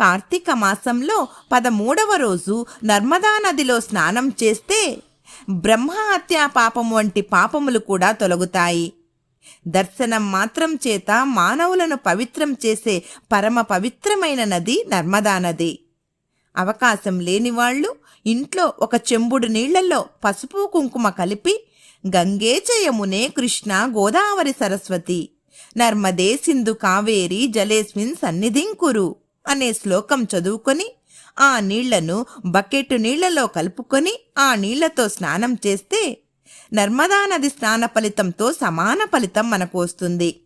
కార్తీక మాసంలో పదమూడవ రోజు నర్మదా నదిలో స్నానం చేస్తే బ్రహ్మహత్యా పాపం వంటి పాపములు కూడా తొలగుతాయి. దర్శనం మాత్రం చేత మానవులను పవిత్రం చేసే పరమ పవిత్రమైన నది నర్మదా నది. అవకాశం లేని వాళ్ళు ఇంట్లో ఒక చెంబుడు నీళ్ళలో పసుపు కుంకుమ కలిపి గంగే చయమునే కృష్ణ గోదావరి సరస్వతి నర్మదే సింధు కావేరి జలేస్మిన్ సన్నిధింకురు. అనే శ్లోకం చదువుకొని ఆ నీళ్ళను బకెట్ నీళ్ళలో కలుపుకొని ఆ నీళ్ళతో స్నానం చేస్తే నర్మదా నది స్నాన ఫలితంతో సమాన ఫలితం మనకు వస్తుంది.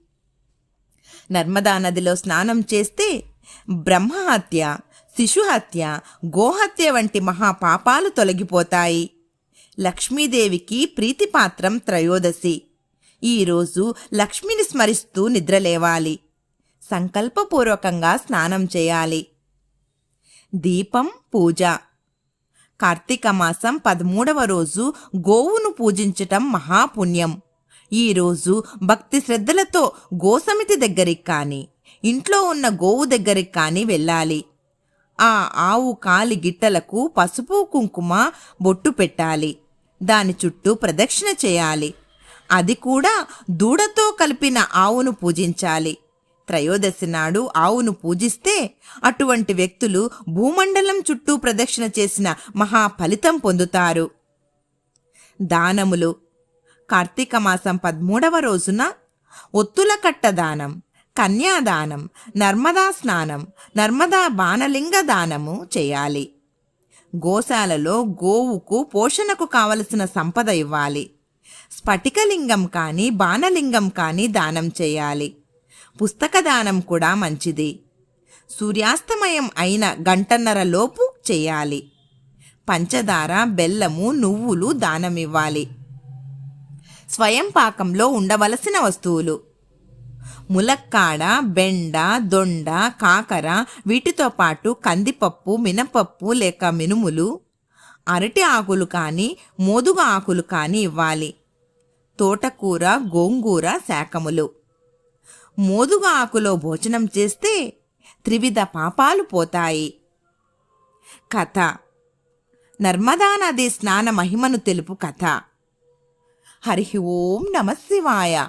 నర్మదా నదిలో స్నానం చేస్తే బ్రహ్మహత్య శిశుహత్య గోహత్య వంటి మహాపాపాలు తొలగిపోతాయి. లక్ష్మీదేవికి ప్రీతిపాత్రం త్రయోదశి. ఈరోజు లక్ష్మిని స్మరిస్తూ నిద్రలేవాలి. సంకల్పపూర్వకంగా స్నానం చేయాలి. దీపం పూజ. కార్తీక మాసం పదమూడవ రోజు గోవును పూజించటం మహాపుణ్యం. ఈరోజు భక్తి శ్రద్ధలతో గోసమితి దగ్గరికి కానీ ఇంట్లో ఉన్న గోవు దగ్గరికి కానీ వెళ్ళాలి. ఆ ఆవు కాలి గిట్టలకు పసుపు కుంకుమ బొట్టు పెట్టాలి. దాని చుట్టూ ప్రదక్షిణ చేయాలి. అది కూడా దూడతో కలిపిన ఆవును పూజించాలి. త్రయోదశి నాడు ఆవును పూజిస్తే అటువంటి వ్యక్తులు భూమండలం చుట్టూ ప్రదక్షిణ చేసిన మహా ఫలితం పొందుతారు. దానములు. కార్తీక మాసం పదమూడవ రోజున ఒత్తులకట్ట దానం కన్యాదానం నర్మదా స్నానం నర్మదా బాణలింగ దానము చేయాలి. గోశాలలో గోవుకు పోషణకు కావలసిన సంపద ఇవ్వాలి. స్ఫటికలింగం కానీ బాణలింగం కానీ దానం చేయాలి. పుస్తక దానం కూడా మంచిది. సూర్యాస్తమయం అయిన గంటన్నరలోపు చేయాలి. పంచదార బెల్లము నువ్వులు దానమివ్వాలి. స్వయం పాకంలో ఉండవలసిన వస్తువులు. ములక్కాడ బెండ దొండ కాకర వీటితో పాటు కందిపప్పు మినపప్పు లేక మినుములు అరటి ఆకులు కానీ మోదుగ ఆకులు కానీ ఇవ్వాలి. తోటకూర గోంగూర శాకములు మోదుగ ఆకులో భోజనం చేస్తే త్రివిధ పాపాలు పోతాయి. కథ. నర్మదా నది స్నాన మహిమను తెలుపు కథ. హరి ఓం నమ శివాయ.